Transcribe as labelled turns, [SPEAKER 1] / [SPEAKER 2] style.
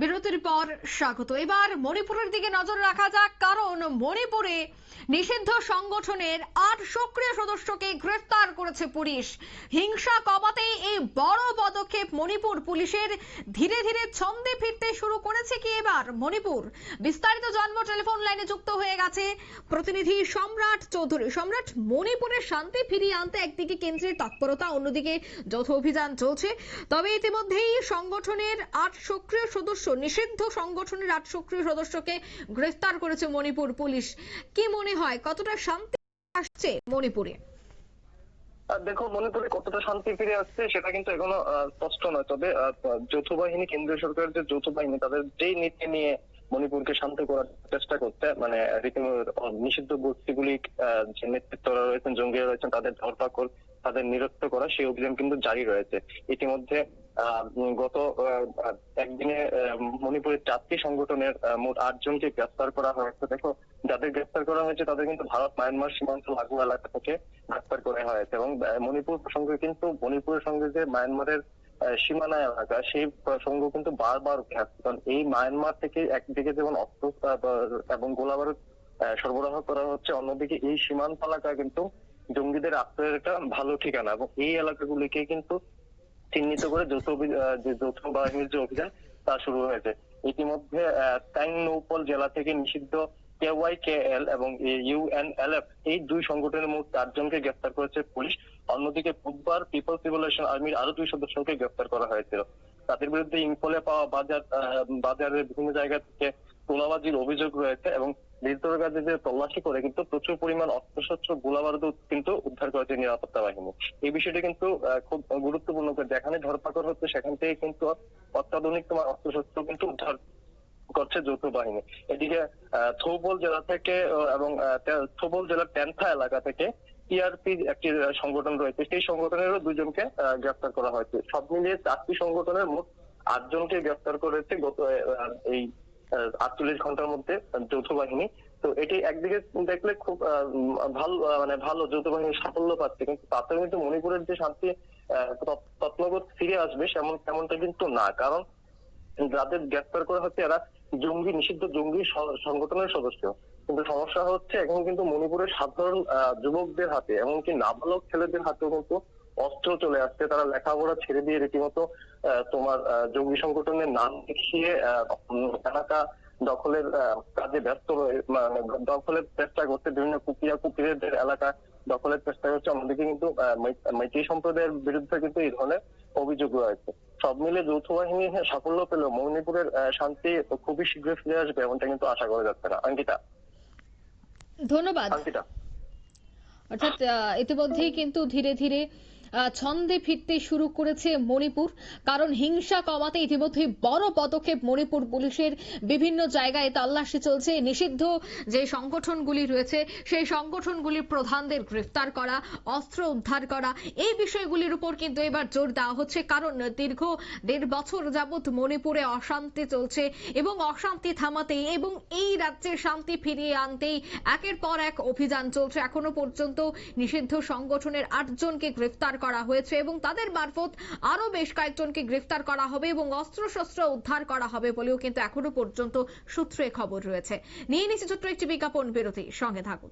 [SPEAKER 1] বিরতির পর স্বাগত। এবার মণিপুরের দিকে নজর রাখা যাক, কারণ মণিপুরে নিষিদ্ধ সংগঠনের আট সক্রিয় সদস্যকে গ্রেফতার করেছে পুলিশ। হিংসা কমাতে এই বড় পদক্ষেপ মণিপুর পুলিশের। ধীরে ধীরে ছন্দে ফিরতে শুরু করেছে কি এবার মণিপুর? বিস্তারিত জন্ম টেলিফোন লাইনে যুক্ত হয়ে গেছে প্রতিনিধি সম্রাট চৌধুরী। সম্রাট মণিপুরের শান্তি ফিরিয়ে আনতে একদিকে কেন্দ্রের তৎপরতা, অন্যদিকে যৌথ অভিযান চলছে। তবে ইতিমধ্যেই সংগঠনের আট সক্রিয় সদস্য নিষিদ্ধ সংগঠনের আট সক্রিয় সদস্যকে গ্রেফতার করেছে মণিপুর পুলিশ। কি মনে হয়, কতটা শান্তি আসছে মণিপুরে?
[SPEAKER 2] দেখো, মণিপুরে কতটা শান্তি ফিরে আসছে সেটা কিন্তু এখনও স্পষ্ট নয়। তবে যৌথ বাহিনী, কেন্দ্রীয় সরকারের যে যৌথ বাহিনী, তাদের যেই নীতি নিয়ে মণিপুরকে শান্ত করার চেষ্টা করতে মানে নিষিদ্ধ গোষ্ঠীগুলি যে নেতৃত্বরা রয়েছেন, জঙ্গিরা রয়েছেন, তাদের ধরপাকড়, তাদের নিরস্ত করা, সেই অভিযান কিন্তু জারি রয়েছে। ইতিমধ্যে গত একদিনে মণিপুরের চারটি সংগঠনের মোট আট জনকে গ্রেফতার করা হয়েছে দেখো যাদের গ্রেফতার করা হয়েছে তাদের কিন্তু ভারত মায়ানমার সীমান্ত লাগু এলাকা থেকে গ্রেফতার করা হয়েছে। এবং মণিপুর প্রসঙ্গে কিন্তু মণিপুরের সঙ্গে যে মায়ানমারের সীমানা এলাকা সেই প্রসঙ্গ কিন্তু বারবার উঠে আসছে। কারণ এই মায়ানমার থেকে একদিকে যেমন অস্ত্র এবং গোলাবারুদ আহ, সরবরাহ করা হচ্ছে অন্যদিকে এই সীমান্ত এলাকা কিন্তু জঙ্গিদের আশ্রয়ের একটা ভালো ঠিকানা। এবং এই এলাকাগুলিকে কিন্তু চিহ্নিত করে যৌথ যৌথ বাহিনীর যে অভিযান তা শুরু হয়েছে। ইতিমধ্যে ট্যাং নৌপল জেলা থেকে নিষিদ্ধ কেওয়াই কে এল এবং ইউএনএলএফ এই দুই সংগঠনের মোট চারজনকে গ্রেফতার করেছে পুলিশ। অন্যদিকে বুধবার পিপলস রিভলিউশন আর্মির আরও দুই সদস্যকে গ্রেফতার করা হয়েছিল। তাদের বিরুদ্ধে ইম্ফলে পাওয়া বাজার বাজারের বিভিন্ন জায়গা থেকে তোলাবাজির অভিযোগ রয়েছে এবং কাজে তল্লাশি করে কিন্তু প্রচুর পরিমাণ অস্ত্রশস্ত্র, গোলাবারুদ কিন্তু উদ্ধার করেছে নিরাপত্তা বাহিনী। এই বিষয়টি কিন্তু খুব গুরুত্বপূর্ণ। যেখানে ধরপাকড় হচ্ছে, সেখান থেকে কিন্তু অত্যাধুনিক তোমার অস্ত্রশস্ত্র কিন্তু উদ্ধার করছে যৌথ বাহিনী। এদিকে থৌবল জেলা থেকে এবং থৌবল জেলার টেন্থা এলাকা থেকে টিআরপি একটি সংগঠন রয়েছে। সেই সংগঠনেরও দুজনকে গ্রেফতার করা হয়েছে। সব মিলিয়ে চারটি সংগঠনের মোট আটজনকে গ্রেফতার করেছে গত এই আটচল্লিশ ঘণ্টার মধ্যে যৌথ বাহিনী। তো এটি একদিকে দেখলে খুব ভালো মানে ভালো যৌথ বাহিনী সাফল্য পাচ্ছে। কিন্তু তাতেও কিন্তু মণিপুরের যে শান্তি তৎনগত ফিরে আসবে, সেমন, তেমনটা কিন্তু না। কারণ যাদের গ্রেফতার করা হচ্ছে, এরা জঙ্গি নিষিদ্ধ জঙ্গি সংগঠনের সদস্য। কিন্তু সমস্যা হচ্ছে এখন কিন্তু মণিপুরের সাধারণ যুবকদের হাতে এমনকি নাবালক ছেলেদের হাতেও কিন্তু অস্ত্র চলে আসছে। তারা লেখাপড়া ছেড়ে দিয়ে রীতিমতো তোমার জঙ্গি সংগঠনের নাম দেখিয়ে এলাকা দখলের কাজে ব্যস্ত মানে দখলের চেষ্টা করছে। বিভিন্ন কুপিয়া কুপিয়াদের এলাকা দখলের চেষ্টা করছে। অন্যদিকে কিন্তু আহ, মৈ- মৈত্রী সম্প্রদায়ের বিরুদ্ধে কিন্তু এই ধরনের অভিযোগ রয়েছে। সব মিলে যৌথ বাহিনী সাফল্য পেলেও মণিপুরের আহ, শান্তি খুবই শীঘ্রই ফিরে আসবে এমনটা কিন্তু আশা করা যাচ্ছে না। অঙ্কিতা।
[SPEAKER 1] ধন্যবাদ।
[SPEAKER 2] অঙ্কিতা।
[SPEAKER 1] অর্থাৎ ইতিমধ্যেই কিন্তু ধীরে ধীরে ছন্দে ফিরতে শুরু করেছে মণিপুর। কারণ হিংসা কমাতে ইতিমধ্যে বড় পদক্ষেপ মণিপুর পুলিশের। বিভিন্ন জায়গায় তল্লাশি চলছে। নিষিদ্ধ যে সংগঠনগুলি রয়েছে, সেই সংগঠনগুলির প্রধানদের গ্রেফতার করা, অস্ত্র উদ্ধার করা, এই বিষয়গুলির উপর কিন্তু এবার জোর দেওয়া হচ্ছে। কারণ দীর্ঘ দেড় বছর যাবৎ মণিপুরে অশান্তি চলছে এবং অশান্তি থামাতেই এবং এই রাজ্যে শান্তি ফিরিয়ে আনতেই একের পর এক অভিযান চলছে। এখনও পর্যন্ত নিষিদ্ধ সংগঠনের আটজনকে গ্রেফতার করা হয়েছে এবং তাদের মারফত আরও বেশ কয়েকজনকে গ্রেফতার করা হবে এবং অস্ত্রশস্ত্র উদ্ধার করা হবে বলেও কিন্তু এখনও পর্যন্ত সূত্রে খবর রয়েছে। নিয়ে নিচ্ছে ছোট্ট একটি বিজ্ঞাপন বিরতি, সঙ্গে থাকুন।